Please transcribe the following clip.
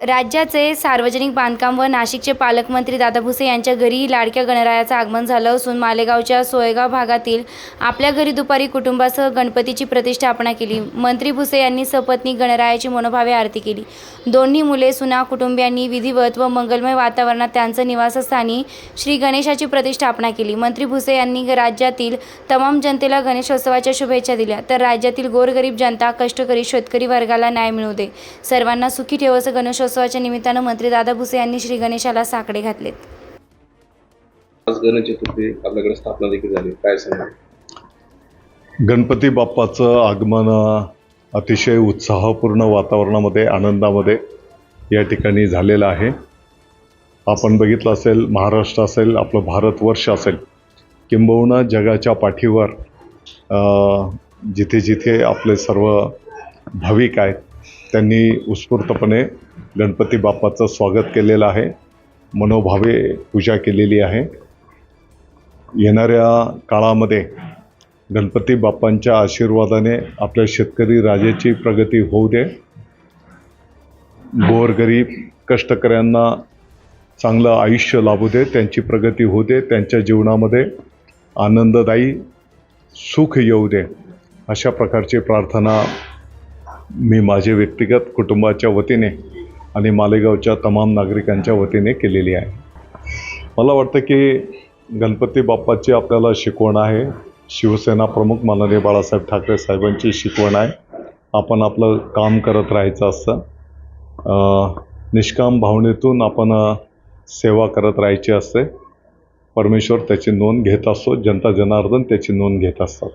राज्याचे सार्वजनिक बांधकाम व नाशिकचे पालकमंत्री दादा भुसे यांच्या घरी लाडक्या गणरायाचं आगमन झालं असून मालेगावच्या सोयगाव भागातील आपल्या घरी दुपारी कुटुंबासह गणपतीची प्रतिष्ठापना केली. मंत्री भुसे यांनी सपत्नी गणरायाची मनोभावे आरती केली. दोन्ही मुले सुना कुटुंबियांनी विधिवत व मंगलमय वातावरणात त्यांचं निवासस्थानी श्री गणेशाची प्रतिष्ठापना केली. मंत्री भुसे यांनी राज्यातील तमाम जनतेला गणेशोत्सवाच्या शुभेच्छा दिल्या. तर राज्यातील गोरगरीब जनता कष्टकरी शेतकरी वर्गाला न्याय मिळू दे. सर्वांना सुखी ठेव असं गणेशोत्सवाच्या निमित्तानं मंत्री दादा भुसे यांनी श्री गणेशाला साकडे घातलेत. आज गणेश चतुर्थी आपल्याकडे स्थापना देखील झाली. काय सांगा गणपती बाप्पाचं आगमन अतिशय उत्साहपूर्ण वातावरणामध्ये आनंदामध्ये या ठिकाणी झालेलं आहे. आपण बघितलं असेल महाराष्ट्र असेल आपलं भारतवर्ष असेल किंबहुना जगाच्या पाठीवर अ, जिथे जिथे आपले सर्व भाविक आहेत त्यांनी उत्स्फूर्तपणे गणपती बाप्पाचं स्वागत केलेलं आहे. मनोभावे पूजा केलेली आहे. येणाऱ्या काळामध्ये गणपती बाप्पांच्या आशीर्वादाने आपल्या शेतकरी राजाची प्रगती होऊ दे. गोरगरीब कष्टकऱ्यांना चांगलं आयुष्य लाभू दे त्यांची प्रगती होऊ दे त्यांच्या जीवनामध्ये आनंददायी सुख येऊ दे अशा प्रकारची प्रार्थना मी माझे व्यक्तिगत कुटुंबाच्या वतीने आणि मालेगावच्या तमाम नागरिकांच्या वतीने केलेली आहे. मला वाटतं की गणपती बाप्पाची आपल्याला शिकवण आहे. शिवसेना प्रमुख माननीय बाळासाहेब ठाकरे साहेबांची शिकवण आहे. आपण आपलं काम करत राहायचं असतं. निष्काम भावनेतून आपण सेवा करत राहायची असते. परमेश्वर त्याची नोंद घेत असतो. जनता जनार्दन त्याची नोंद घेत असतात.